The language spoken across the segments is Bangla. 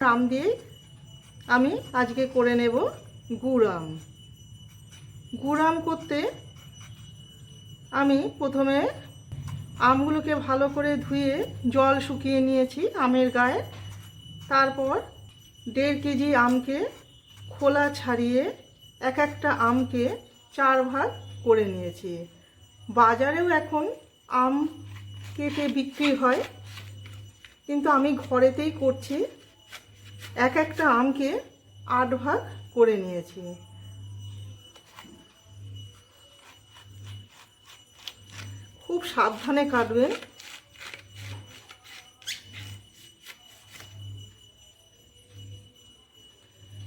আম দিয়েই আমি আজকে করে নেব গুড় আম। গুড় আম করতে আমি প্রথমে আমগুলোকে ভালো করে ধুয়ে জল শুকিয়ে নিয়েছি আমের গায়ে। তারপর দেড় কেজি আমকে খোলা ছাড়িয়ে এক একটা আমকে চার ভাগ করে নিয়েছি। বাজারেও এখন আম কেটে বিক্রি হয়, কিন্তু আমি ঘরেতেই করছি। এক একটা আমকে আট ভাগ করে নিয়েছি। খুব সাবধানে কাটবেন।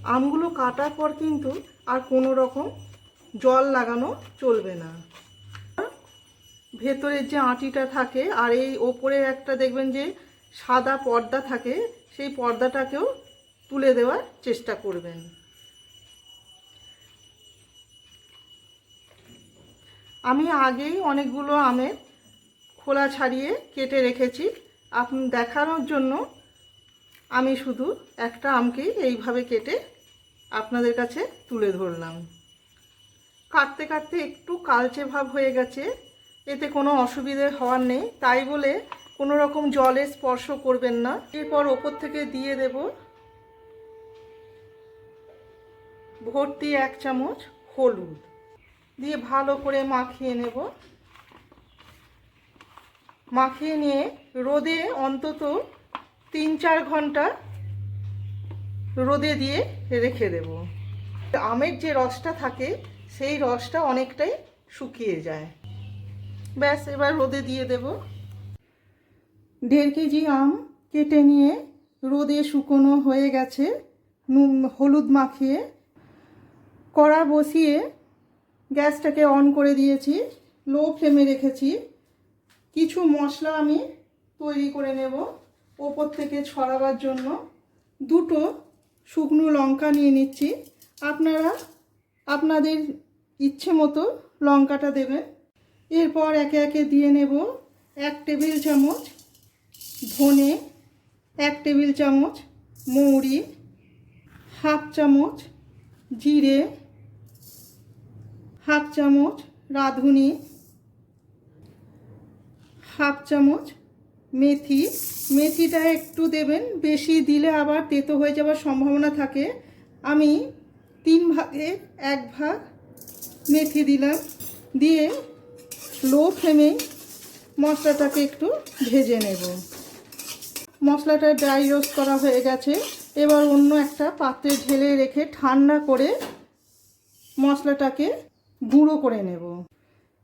আমগুলো কাটার পর কিন্তু আর কোনো রকম জল লাগানো চলবে না। ভেতরের যে আঁটিটা থাকে আর এই ওপরে একটা দেখবেন যে সাদা পর্দা থাকে, সেই পর্দাটাকেও তুলে দেওয়ার চেষ্টা করবেন। আমি আগেই অনেকগুলো আমের খোলা ছাড়িয়ে কেটে রেখেছি। আপনি দেখানোর জন্য আমি শুধু একটা আমকেই এইভাবে কেটে আপনাদের কাছে তুলে ধরলাম। কাটতে কাটতে একটু কালচে ভাব হয়ে গেছে। এতে কোনো অসুবিধে হওয়ার নেই। তাই বলে কোনো রকম জলে স্পর্শ করবেন না। এরপর ওপর থেকে দিয়ে দেব ভর্তি এক চামচ হলুদ। দিয়ে ভালো করে মাখিয়ে নেব। মাখিয়ে নিয়ে রোদে অন্তত তিন চার ঘণ্টা রোদে দিয়ে রেখে দেব। আমের যে রসটা থাকে, সেই রসটা অনেকটাই শুকিয়ে যায়। ব্যাস, এবার রোদে দিয়ে দেব। দেড় কেজি আম কেটে নিয়ে রোদে শুকনো হয়ে গেছে। হলুদ মাখিয়ে কড়া বসিয়ে গ্যাসটাকে অন করে দিয়েছি, লো ফ্লেমে রেখেছি। কিছু মশলা আমি তৈরি করে নেব ওপর থেকে ছড়াবার জন্য। দুটো শুকনো লঙ্কা নিয়ে নিচ্ছি। আপনারা আপনাদের ইচ্ছে মতো লঙ্কাটা দেবেন। এরপর একে একে দিয়ে নেব এক টেবিল চামচ ধনে, এক টেবিল চামচ মৌরি, হাফ চামচ জিরে হাফ চামচ রাঁধুনি, হাফ চামচ মেথি। মেথিটা একটু দেবেন, বেশি দিলে আবার তেতো হয়ে যাওয়ার সম্ভাবনা থাকে। আমি তিন ভাগে এক ভাগ মেথি দিলাম। দিয়ে লো ফ্লেমে মশলাটাকে একটু ভেজে নেব। মশলাটা ড্রাই রোস্ট করা হয়ে গেছে। এবার অন্য একটা পাত্রে ঢেলে রেখে ঠান্ডা করে মশলাটাকে গুঁড়ো করে নেব।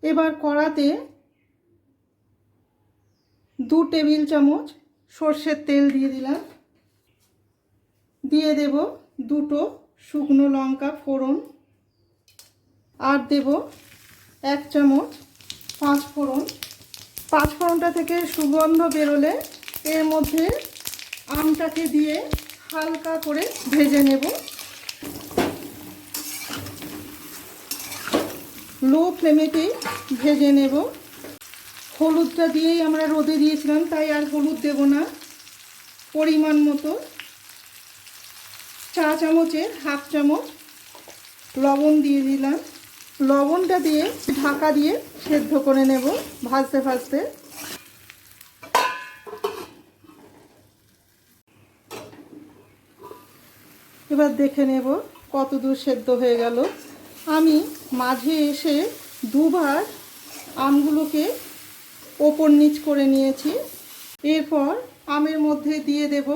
এবার কড়াতে দু টেবিল চামচ সর্ষের তেল দিয়ে দিলাম। দিয়ে দেব দুটো শুকনো লঙ্কা ফোড়ন। আর দেব এক চামচ পাঁচ ফোড়ন। পাঁচ ফোড়নটা থেকে সুগন্ধ বেরোলে এর মধ্যে আমটাকে দিয়ে হালকা করে ভেজে নেব। লো ফ্লেমেতেই ভেজে নেব। হলুদটা দিয়েই আমরা রোদে দিয়েছিলাম, তাই আর হলুদ দেব না। পরিমাণ মতো চা চামচের হাফ চামচ লবণ দিয়ে দিলাম। লবণটা দিয়ে ঢাকা দিয়ে সেদ্ধ করে নেব ভাজতে ভাজতে। এবার দেখে নেব কত দূর সেদ্ধ হয়ে গেল। আমি মাঝে এসে দুবার আমগুলোকে ওপর নিচ করে নিয়েছি। এরপর আমের মধ্যে দিয়ে দেব।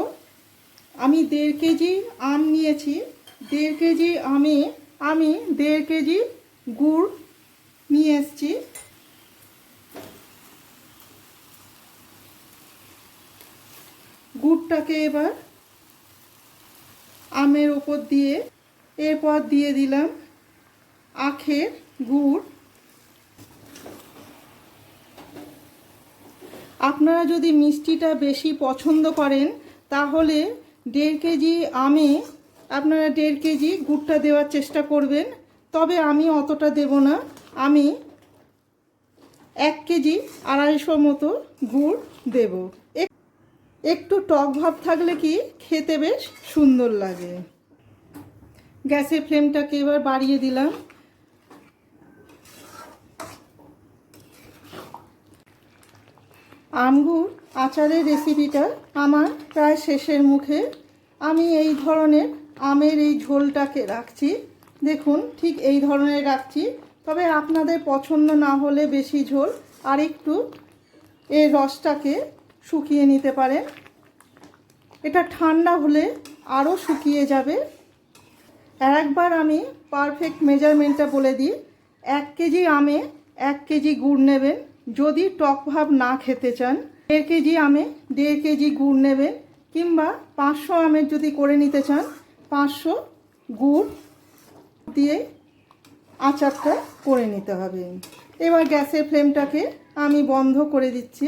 আমি দেড় কেজি আম নিয়েছি। দেড় কেজি আমে আমি দেড় কেজি গুড় নিয়ে এসছি। গুড়টাকে এবার আমের ওপর দিয়ে, এরপর দিয়ে দিলাম। আখের গুড়। আপনারা যদি মিষ্টিটা বেশি পছন্দ করেন, তাহলে দেড় কেজি আমে আপনারা দেড় কেজি গুড়টা দেওয়ার চেষ্টা করবেন। তবে আমি অতটা দেব না। আমি এক কেজি আড়াইশো মতো গুড় দেব। একটু টক ভাব থাকলে কি খেতে বেশ সুন্দর লাগে। গ্যাসের ফ্লেমটাকে এবার বাড়িয়ে দিলাম। আমগুর আচারের রেসিপিটা আমার প্রায় শেষের মুখে। আমি এই ধরনের আমের এই ঝোলটাকে রাখছি। দেখুন, ঠিক এই ধরনের রাখছি। তবে আপনাদের পছন্দ না হলে বেশি ঝোল আর একটু এর রসটাকে শুকিয়ে নিতে পারেন। এটা ঠান্ডা হলে আরও শুকিয়ে যাবে। আর একবার আমি পারফেক্ট মেজারমেন্টটা বলে দিই। এক কেজি আমে এক কেজি গুড় নেবেন। যদি টক ভাব না খেতে চান, দেড় কেজি আমে দেড় কেজি গুড় নেবেন কিংবা পাঁচশো আমের যদি করে নিতে চান, পাঁচশো গুড় দিয়ে আচারটা করে নিতে হবে। এবার গ্যাসের ফ্লেমটাকে আমি বন্ধ করে দিচ্ছি।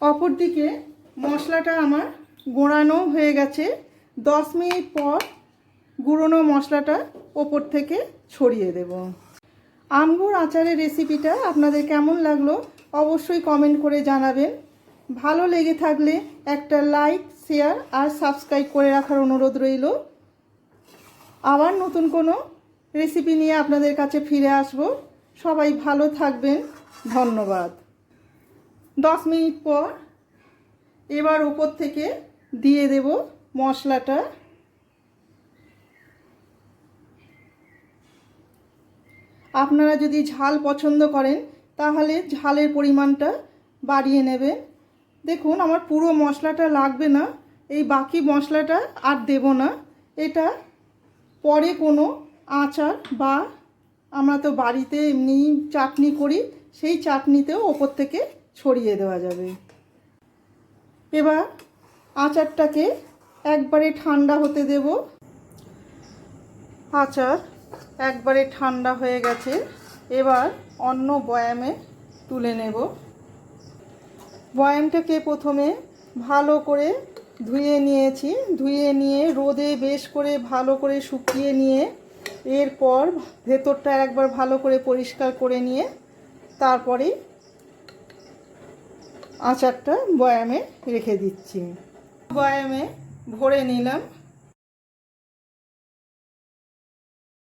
অপরদিকে মশলাটা আমার গোড়ানো হয়ে গেছে। দশ মিনিট পর গুঁড়োনো মশলাটা ওপর থেকে ছড়িয়ে দেব। আমগুর আচারের রেসিপিটা আপনাদের কেমন লাগল অবশ্যই কমেন্ট করে জানাবেন। ভালো লেগে থাকলে একটা লাইক শেয়ার আর সাবস্ক্রাইব করে রাখার অনুরোধ রইল। আবার নতুন কোনো রেসিপি নিয়ে আপনাদের কাছে ফিরে আসব। সবাই ভালো থাকবেন, ধন্যবাদ। দশ মিনিট পর এবার উপর থেকে দিয়ে দেব মশলাটা। আপনারা যদি ঝাল পছন্দ করেন, তাহলে ঝালের পরিমাণটা বাড়িয়ে নেবেন দেখুন, আমার পুরো মশলাটা লাগবে না, এই বাকি মশলাটা আর দেব না। এটা পরে কোনো আচার বা আমরা তো বাড়িতে এমনি চাটনি করি, সেই চাটনিতেও ওপর থেকে ছড়িয়ে দেওয়া যাবে। এবার আচারটাকে একবারে ঠান্ডা হতে দেব। আচার একবারে ঠান্ডা হয়ে গেছে। এবার অন্য বয়ামে তুলে নেব। বয়ামটাকে প্রথমে ভালো করে ধুয়ে নিয়েছি। ধুয়ে নিয়ে রোদে বেশ করে ভালো করে শুকিয়ে নিয়ে এরপর ভেতরটা একবার ভালো করে পরিষ্কার করে নিয়ে তারপরে আচারটা বয়ামে রেখে দিচ্ছি। বয়ামে ভরে নিলাম।